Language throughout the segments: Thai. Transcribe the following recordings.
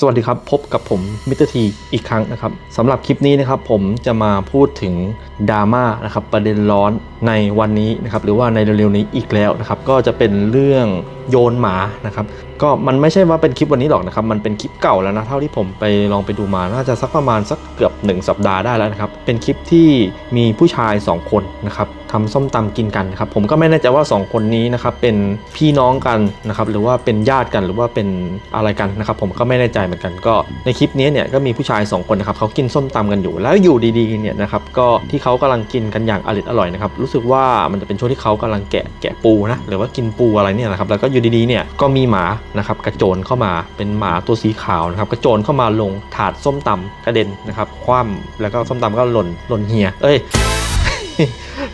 สวัสดีครับ พบกับผมมิสเตอร์ทีอีกครั้งนะครับสำหรับคลิปนี้นะครับผมจะมาพูดถึงดราม่านะครับประเด็นร้อนในวันนี้นะครับหรือว่าในเร็วๆนี้อีกแล้วนะครับก็จะเป็นเรื่องโยนหมานะครับก็มันไม่ใช่ว่าเป็นคลิปวันนี้หรอกนะครับมันเป็นคลิปเก่าแล้วนะเท่าที่ผมไปลองไปดูมาน่าจะสักประมาณสักเกือบ 1 สัปดาห์ได้แล้วนะครับเป็นคลิปที่มีผู้ชาย 2 คนนะครับ ทำส้มตำกินกันครับผมก็ไม่แน่ใจว่า 2 คนนี้นะครับเป็นพี่น้องกันนะครับหรือว่าเป็นญาติกันหรือว่าเป็นอะไรกันนะครับผมก็ไม่แน่ใจเหมือนกันก็ในคลิปนี้เนี่ยก็มีผู้ชาย 2 คนนะครับเขากินส้มตำกันอยู่ แล้วอยู่ดีๆเนี่ยนะครับก็ที่เขากำลังกินกันอย่างอร่อยอร่อยนะครับรู้สึกว่ามันจะเป็นช่วงที่เขากำลังแกะแกะปูนะหรือว่ากินปูอะไรเนี่ยนะครับแล้วก็อยู่ดีๆเนี่ยก็มีหมานะครับกระโจนเข้ามาเป็นหมาตัวสีขาวนะครับกระโจนเข้ามาลงถาดส้มตำกระเด็นนะครับคว่ำแล้วก็ส้มตำก็หล่นหล่นเหียเอ้ย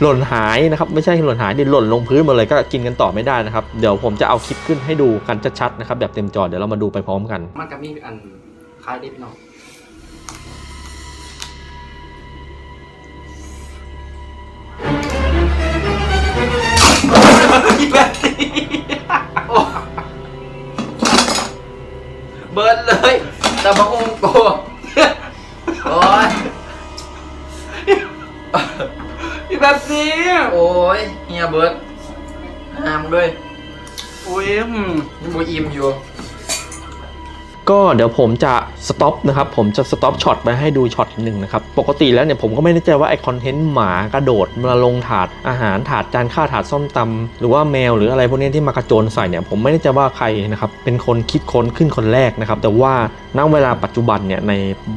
หล่นหายนะครับ ไม่ใช่หล่นหายดิหล่นลงพื้นหมดเลยก็กินกันต่อไม่ได้นะครับ เดี๋ยวผมจะเอาคลิปขึ้นให้ดูกันชัดๆนะครับ แบบเต็มจอเดี๋ยวเรามาดูไปพร้อมกัน มันก็มีอันคล้ายเด็บเนาะแบบนี้โอ้เบิร์ดเลยแต่บะองโกโอ้ย อีแบบนี้ โอ้ยเฮียเบิร์ดห้ามด้วยโอ้ยอืมบูอิ่มอยู่ ก็เดี๋ยวผมจะสต็อปนะครับ ผมจะสต็อปช็อตไปให้ดูช็อตหนึ่งนะครับ ปกติแล้วเนี่ยผมก็ไม่แน่ใจว่าไอคอนเทนต์หมากระโดดมาลงถาดอาหารถาดจานข้าวถาดส้มตำหรือว่าแมวหรืออะไรพวกนี้ที่มากระโจนใส่เนี่ยผมไม่แน่ใจว่าใครนะครับเป็นคนคิดค้นขึ้นคนแรกนะครับ แต่ว่าณเวลาปัจจุบันเนี่ยใน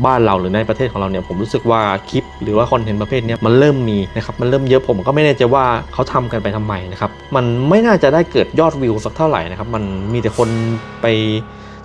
บ้านเราหรือในประเทศของเราเนี่ยผมรู้สึกว่าคลิป หรือว่าคอนเทนต์ประเภทนี้มันเริ่มมีนะครับมันเริ่มเยอะผมก็ไม่แน่ใจว่าเขาทำกันไปทำไมนะครับมันไม่น่าจะได้เกิดยอดวิวสักเท่าไหร่นะครับมันมีแต่คนไป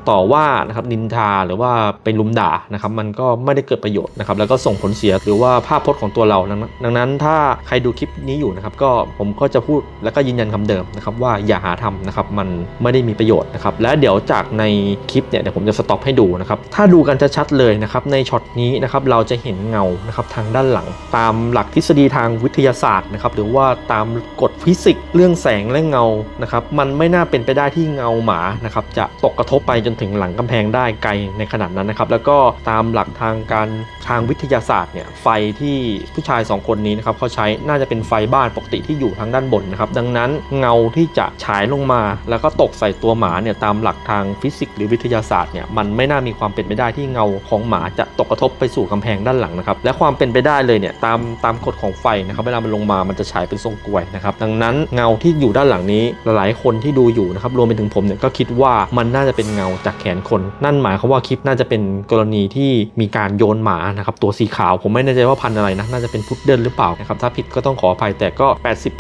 ต่อว่านะครับนินทาหรือว่าไปลุมด่านะครับมันก็ไม่ได้เกิดประโยชน์นะครับแล้วก็ส่งผลเสียหรือว่าภาพพจน์ของตัวเราดังนั้นดังนั้นถ้าใครดูคลิปนี้อยู่นะครับก็ผมก็จะพูดแล้วก็ยืนยันคำเดิมนะครับว่าอย่าหาทำนะครับมันไม่ได้มีประโยชน์นะครับและเดี๋ยวจากในคลิปเนี่ยเดี๋ยวผมจะสต็อปให้ดูนะครับถ้าดูกันชัดๆเลยนะครับในช็อตนี้นะครับเราจะเห็นเงานะครับทางด้านหลัง ตามหลักทฤษฎีทางวิทยาศาสตร์นะครับหรือว่าตามกฎฟิสิกส์เรื่องแสงและเงานะครับมันไม่น่าเป็นไปได้ที่เงาหมานะครับจะตกกระทบไปจนถึงหลังกำแพงได้ไกลในขนาดนั้นนะครับ แล้วก็ตามหลักทางการทางวิทยาศาสตร์เนี่ยไฟที่ผู้ชาย 2 คนนี้นะครับเขาใช้น่าจะเป็นไฟบ้านปกติที่อยู่ทางด้านบนนะครับดังนั้นเงาที่จะฉายลงมา แล้วก็ตกใส่ตัวหมาเนี่ยตามหลักทางฟิสิกส์หรือวิทยาศาสตร์เนี่ยมันไม่น่ามีความเป็นไปได้ที่เงาของหมาจะ ตกกระทบไปสู่กำแพงด้านหลังนะครับและความเป็นไปได้เลยเนี่ยตามตามกฎของไฟนะครับเวลามันลงมามันจะฉายเป็นทรงกลวยนะครับดังนั้นเงาที่อยู่ด้านหลังนี้หลายคนที่ดูอยู่นะครับรวมไปถึงผมเนี่ยก็คิดว่ามันน่าจะเป็นเงาจากแขนคน นั่นหมายความว่าคลิปน่าจะเป็นกรณีที่มีการโยนหมานะครับตัวสีขาวผมไม่แน่ใจว่าพันอะไรนะน่าจะเป็นพุดเดิลหรือเปล่านะครับถ้าผิดก็ต้องขออภัยแต่ก็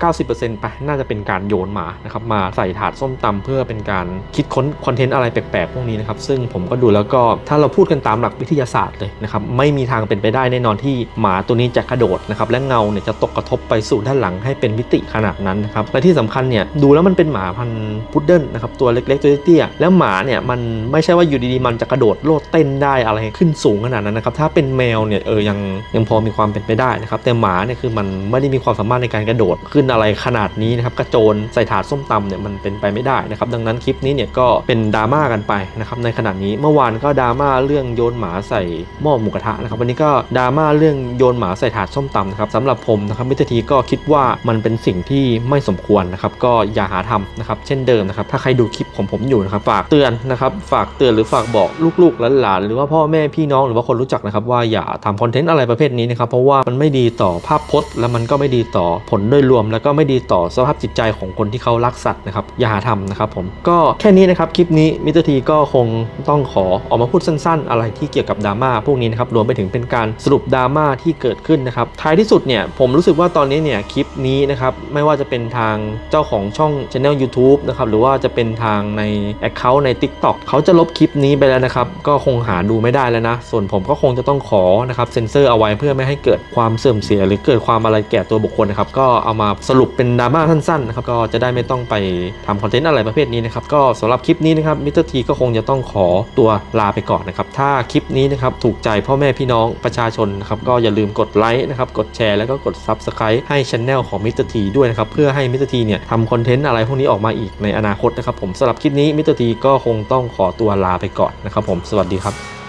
80-90%ไปน่าจะเป็นการโยนหมานะครับมาใส่ถาดส้มตำเพื่อเป็นการคิดค้นคอนเทนต์อะไรแปลกๆพวกนี้นะครับซึ่งผมก็ดูแล้วก็ถ้าเราพูดกันตามหลักวิทยาศาสตร์เลยนะครับไม่มีทางเป็นไปได้แน่นอนที่หมาตัวนี้จะกระโดดนะครับและเงาเนี่ยจะตกกระทบไปสู่ด้านหลังให้เป็นมิติขนาดนั้นนะครับและที่สำคัญเนี่ยดูแล้วมันเป็นหมาพันธุ์พุดเดิ้ลนะครับตัวเล็กๆตัวเตี้ยๆแล้วหมาเนี่ยมันไม่ใช่ว่าอยู่ดีๆมันจะกระโดดโลดเต้นได้อะไรขึ้นสูงขนาดนั้นนะครับถ้าเป็นแมวเนี่ยเออยังยังพอมีความเป็นไปได้นะครับแต่หมาเนี่ยคือมันไม่ได้มีความสามารถในการกระโดดขึ้นอะไรขนาดนี้นะครับกระโจนใส่ถาดส้มตำเนี่ยมันเป็นไปไม่ได้นะครับดังนั้นคลิปนี้เนี่ยก็เป็นดราม่ากันไปนะครับในขณะนี้เมื่อวานก็ดราม่าเรื่องโยนหมาใส่หม้อหมูกระทะนะครับวันนี้ก็ดราม่าเรื่องโยนหมาใส่ถาดส้มตำนะครับสำหรับผมนะครับมิตรทีก็คิดว่ามันเป็นสิ่งที่ไม่สมควรนะครับก็อย่าหาทำนะครับเช่นเดิมนะครับถ้าใครดูคลิปของผมอยู่นะครับฝากเตือนนะครับฝากเตือนหรือฝากบอกลูกๆหลานๆหรือว่าพ่อแม่พี่น้องหรือว่าคนรู้จักนะครับว่าอย่าทำคอนเทนต์อะไรประเภทนี้นะครับเพราะว่ามันไม่ดีต่อภาพพจน์ และมันก็ไม่ดีต่อผลโดยรวม แล้วก็ไม่ดีต่อสภาพจิตใจของคนที่เขารักสัตว์นะครับอย่าหาทำนะครับผมก็แค่นี้นะครับคลิปนี้มิสเตอร์ทีก็คงต้องขอออกมาพูดสั้น ๆ อะไรที่เกี่ยวกับดราม่าพวกนี้นะครับรวมไปถึงเป็นการสรุปดราม่าที่เกิดขึ้นนะครับท้ายที่สุดเนี่ยผมรู้สึกว่าตอนนี้เนี่ยคลิปนี้นะครับไม่ว่าจะเป็นทางเจ้าของช่อง channel YouTube นะครับหรือว่าจะเป็นทางใน Account ใน TikTok เขาจะลบคลิปนี้ไปแล้วนะครับก็คงหาดูไม่ได้แล้วนะ ส่วนผมก็คงจะต้องขอนะครับเซ็นเซอร์เอาไว้เพื่อไม่ให้เกิดความเสื่อมเสีย หรือเกิดความอะไรแก่ตัวบุคคลนะครับก็เอามาสรุปเป็นดราม่าสั้นๆนะครับก็จะได้ไม่ต้องไปทำคอนเทนต์อะไรประเภทนี้นะครับก็สำหรับคลิปนี้นะครับมิสเตอร์ทีก็คงจะต้องขอตัวลาไปก่อนนะครับถ้าคลิปนี้นะครับถูกใจพ่อแม่พี่น้องประชาชนนะครับก็อย่าลืมกดไลค์นะครับกดแชร์แล้วก็กด Subscribe ให้ช anel ของมิสเตอร์ทีด้วยนะครับเพื่อให้มิสเตอร์ทีเนี่ยทำคอนเทนต์อะไรพวกนี้ออกมาอีกในอนาคตนะครับผมสำหรับคลิปนี้มิสเตอร์ทีก็คงต้องขอตัวลาไปก่อนนะครับผมสวัสดีครับ